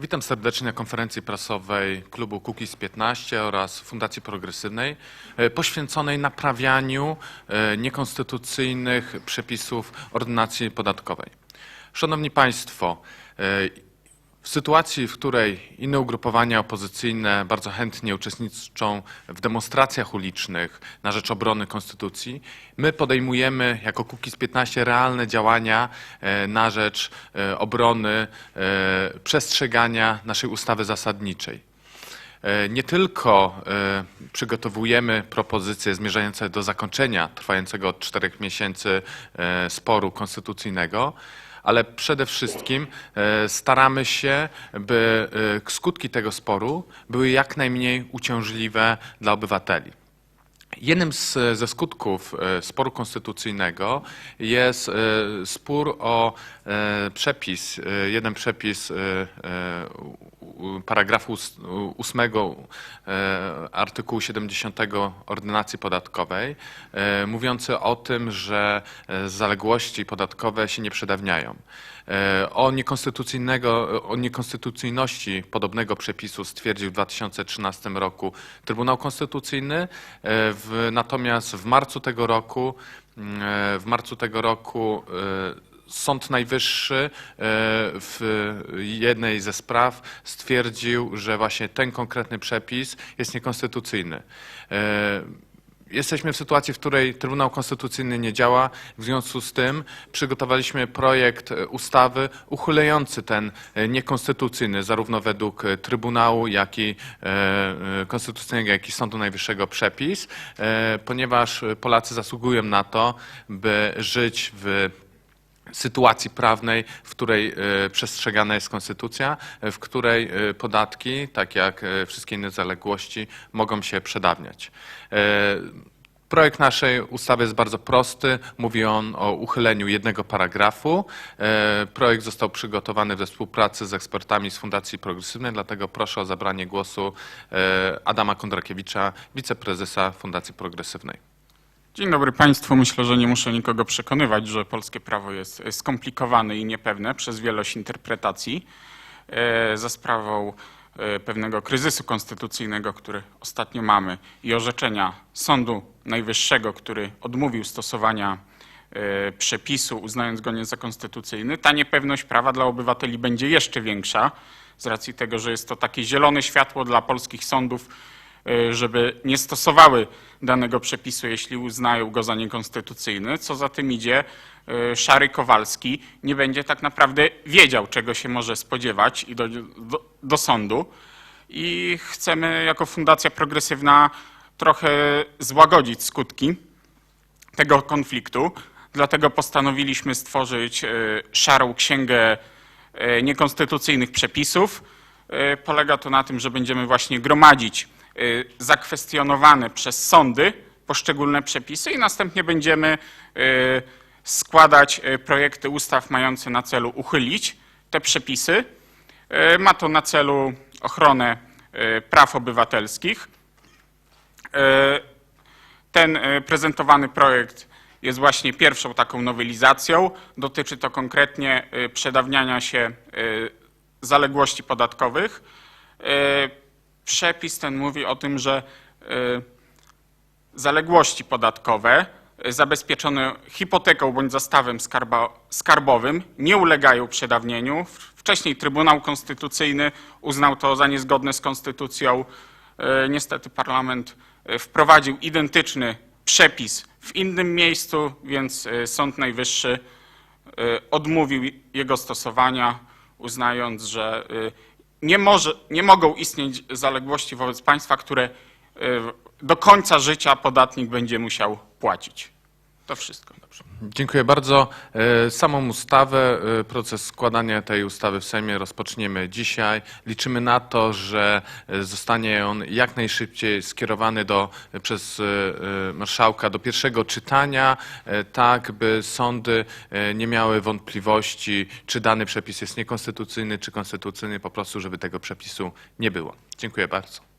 Witam serdecznie na konferencji prasowej klubu Kukiz 15 oraz Fundacji Progresywnej e, poświęconej naprawianiu e, niekonstytucyjnych przepisów ordynacji podatkowej. Szanowni Państwo, e, w sytuacji, w której inne ugrupowania opozycyjne bardzo chętnie uczestniczą w demonstracjach ulicznych na rzecz obrony konstytucji, my podejmujemy jako Kukiz 15 realne działania e, na rzecz e, obrony e, przestrzegania naszej ustawy zasadniczej. Nie tylko przygotowujemy propozycje zmierzające do zakończenia trwającego od czterech miesięcy sporu konstytucyjnego, ale przede wszystkim e, staramy się, by e, skutki tego sporu były jak najmniej uciążliwe dla obywateli. Jednym z, ze skutków e, sporu konstytucyjnego jest e, spór o e, przepis, e, jeden przepis e, e, paragrafu ós- u- ósmego e, artykułu 70 ordynacji podatkowej, e, mówiący o tym, że e, zaległości podatkowe się nie przedawniają. O, niekonstytucyjnego, o niekonstytucyjności podobnego przepisu stwierdził w 2013 roku Trybunał Konstytucyjny, natomiast w marcu tego roku, w marcu tego roku Sąd Najwyższy e, w jednej ze spraw stwierdził, że właśnie ten konkretny przepis jest niekonstytucyjny. E, Jesteśmy w sytuacji, w której Trybunał Konstytucyjny nie działa. W związku z tym przygotowaliśmy projekt e, ustawy uchylający ten niekonstytucyjny zarówno według Trybunału, jak i Konstytucyjnego, jak i Sądu Najwyższego przepis, ponieważ Polacy zasługują na to, by żyć w sytuacji prawnej, w której e, przestrzegana jest konstytucja, w której e, podatki, tak jak e, wszystkie inne zaległości, mogą się przedawniać. Projekt naszej ustawy jest bardzo prosty. Mówi on o uchyleniu jednego paragrafu. Projekt został przygotowany we współpracy z ekspertami z Fundacji Progresywnej, dlatego proszę o zabranie głosu Adama Kondrakiewicza, wiceprezesa Fundacji Progresywnej. Dzień dobry Państwu. Myślę, że nie muszę nikogo przekonywać, że polskie prawo jest skomplikowane i niepewne przez wielość interpretacji e, za sprawą e, pewnego kryzysu konstytucyjnego, który ostatnio mamy i orzeczenia Sądu Najwyższego, który odmówił stosowania e, przepisu, uznając go nie za konstytucyjny. Ta niepewność prawa dla obywateli będzie jeszcze większa z racji tego, że jest to takie zielone światło dla polskich sądów, e, żeby nie stosowały danego przepisu, jeśli uznają go za niekonstytucyjny. Co za tym idzie, e, Szary Kowalski nie będzie tak naprawdę wiedział, czego się może spodziewać i do, do, do sądu. I chcemy jako Fundacja Progresywna trochę złagodzić skutki tego konfliktu. Dlatego postanowiliśmy stworzyć e, szarą księgę niekonstytucyjnych przepisów. Polega to na tym, że będziemy właśnie gromadzić zakwestionowane przez sądy poszczególne przepisy i następnie będziemy e, składać e, projekty ustaw mające na celu uchylić te przepisy. Ma to na celu ochronę praw obywatelskich. Ten prezentowany projekt jest właśnie pierwszą taką nowelizacją. Dotyczy to konkretnie przedawniania się zaległości podatkowych. Przepis ten mówi o tym, że e, zaległości podatkowe e, zabezpieczone hipoteką bądź zastawem skarbowym nie ulegają przedawnieniu. Wcześniej Trybunał Konstytucyjny uznał to za niezgodne z konstytucją. E, Niestety parlament wprowadził identyczny przepis w innym miejscu, więc Sąd Najwyższy odmówił jego stosowania, uznając, że nie, może, nie mogą istnieć zaległości wobec państwa, które e, do końca życia podatnik będzie musiał płacić. To wszystko. Dziękuję bardzo. E, Samą ustawę, e, proces składania tej ustawy w Sejmie rozpoczniemy dzisiaj. Liczymy na to, że e, zostanie on jak najszybciej skierowany do, przez marszałka do pierwszego czytania, tak by sądy nie miały wątpliwości, czy dany przepis jest niekonstytucyjny, czy konstytucyjny, po prostu żeby tego przepisu nie było. Dziękuję bardzo.